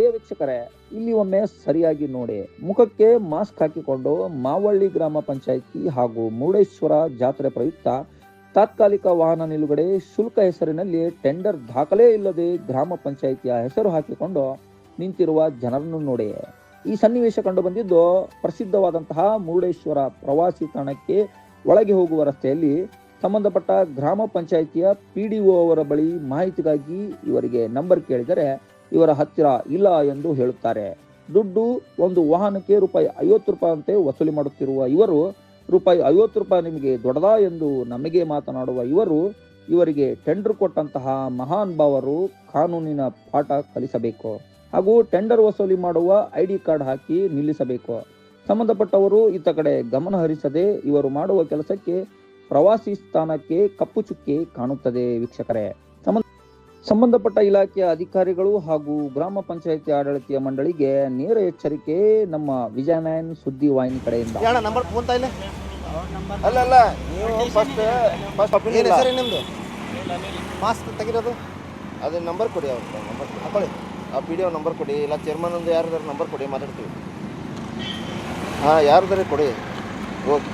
ಪ್ರಿಯ ವೀಕ್ಷಕರೇ, ಇಲ್ಲಿ ಒಮ್ಮೆ ಸರಿಯಾಗಿ ನೋಡಿ. ಮುಖಕ್ಕೆ ಮಾಸ್ಕ್ ಹಾಕಿಕೊಂಡು ಮಾವಳ್ಳಿ ಗ್ರಾಮ ಪಂಚಾಯಿತಿ ಹಾಗೂ ಮುರುಡೇಶ್ವರ ಜಾತ್ರೆ ಪ್ರಯುಕ್ತ ತಾತ್ಕಾಲಿಕ ವಾಹನ ನಿಲುಗಡೆ ಶುಲ್ಕ ಹೆಸರಿನಲ್ಲಿ ಟೆಂಡರ್ ದಾಖಲೆ ಇಲ್ಲದೆ ಗ್ರಾಮ ಪಂಚಾಯಿತಿಯ ಹೆಸರು ಹಾಕಿಕೊಂಡು ನಿಂತಿರುವ ಜನರನ್ನು ನೋಡಿ. ಈ ಸನ್ನಿವೇಶ ಕಂಡು ಬಂದಿದ್ದು ಪ್ರಸಿದ್ಧವಾದಂತಹ ಮುರುಡೇಶ್ವರ ಪ್ರವಾಸಿ ತಾಣಕ್ಕೆ ಒಳಗೆ ಹೋಗುವ ರಸ್ತೆಯಲ್ಲಿ ಸಂಬಂಧಪಟ್ಟ ಗ್ರಾಮ ಪಂಚಾಯಿತಿಯ ಪಿ ಅವರ ಬಳಿ ಮಾಹಿತಿಗಾಗಿ ಇವರಿಗೆ ನಂಬರ್ ಕೇಳಿದರೆ ಇವರ ಹತ್ತಿರ ಇಲ್ಲ ಎಂದು ಹೇಳುತ್ತಾರೆ. ದುಡ್ಡು ಒಂದು ವಾಹನಕ್ಕೆ ರೂಪಾಯಿ ಐವತ್ತು ರೂಪಾಯಿ ಅಂತೆ ವಸೂಲಿ ಮಾಡುತ್ತಿರುವ ಇವರು, ರೂಪಾಯಿ ಐವತ್ತು ರೂಪಾಯಿ ನಿಮಗೆ ದೊಡ್ಡದಾ ಎಂದು ನಮಗೆ ಮಾತನಾಡುವ ಇವರು, ಇವರಿಗೆ ಟೆಂಡರ್ ಕೊಟ್ಟಂತಹ ಮಹಾನ್ ಭಾವರು ಕಾನೂನಿನ ಪಾಠ ಕಲಿಸಬೇಕು. ಹಾಗೂ ಟೆಂಡರ್ ವಸೂಲಿ ಮಾಡುವ ಐ ಡಿ ಕಾರ್ಡ್ ಹಾಕಿ ನಿಲ್ಲಿಸಬೇಕು. ಸಂಬಂಧಪಟ್ಟವರು ಇತ್ತ ಕಡೆ ಗಮನ ಹರಿಸದೆ ಇವರು ಮಾಡುವ ಕೆಲಸಕ್ಕೆ ಪ್ರವಾಸಿ ಸ್ಥಾನಕ್ಕೆ ಕಪ್ಪು ಚುಕ್ಕೆ ಕಾಣುತ್ತದೆ ವೀಕ್ಷಕರೇ. ಸಂಬಂಧಪಟ್ಟ ಇಲಾಖೆಯ ಅಧಿಕಾರಿಗಳು ಹಾಗೂ ಗ್ರಾಮ ಪಂಚಾಯಿತಿ ಆಡಳಿತ ಮಂಡಳಿಗೆ ನೇರ ಎಚ್ಚರಿಕೆ ನಮ್ಮ ವಿಜಯನಯನ್ ಸುದ್ದಿ ವಾಹಿನಿ ಕಡೆಯಿಂದ. ಅಣ್ಣ ನಂಬರ್ ಫೋನ್ ತಾಯಿಲೆ? ಅಲ್ಲ ಅಲ್ಲ ನೀವು ಫಸ್ಟ್ ಫಸ್ಟ್ ಏನು ಹೆಸರು ನಿಮ್ಮದು ಮಾಸ್ಕ್ ತೆಗಿರೋದು? ಅದು ನಂಬರ್ ಕೊಡಿ ಅವ್ರ ನಂಬರ್ ಹಾಕೊಳ್ಳಿ. ಆ ಪಿ ಡಿ ಒ ನಂಬರ್ ಕೊಡಿ ಇಲ್ಲ ಚೇರ್ಮನ್ ಒಂದು ಯಾರ್ದಾರು ನಂಬರ್ ಕೊಡಿ ಮಾತಾಡ್ತೀವಿ. ಹಾಂ ಯಾರ್ದಾರೆ ಕೊಡಿ. ಓಕೆ.